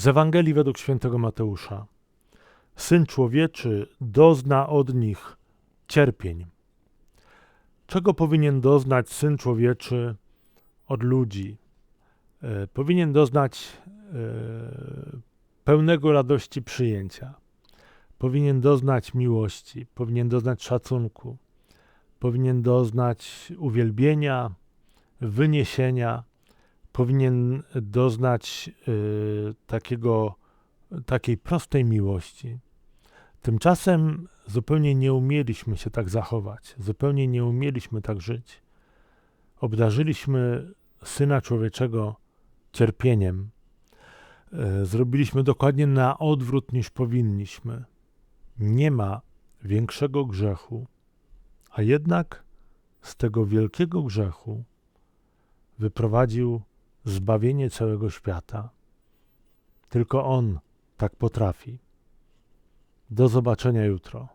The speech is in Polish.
Z Ewangelii według świętego Mateusza. Syn człowieczy dozna od nich cierpień. Czego powinien doznać syn człowieczy od ludzi? E, powinien doznać e, pełnego radości przyjęcia. Powinien doznać miłości, powinien doznać szacunku, powinien doznać uwielbienia, wyniesienia, powinien doznać y, takiego, takiej prostej miłości. Tymczasem zupełnie nie umieliśmy się tak zachować, zupełnie nie umieliśmy tak żyć. Obdarzyliśmy Syna Człowieczego cierpieniem. Y, zrobiliśmy dokładnie na odwrót niż powinniśmy. Nie ma większego grzechu, a jednak z tego wielkiego grzechu wyprowadził zbawienie całego świata. Tylko On tak potrafi. Do zobaczenia jutro.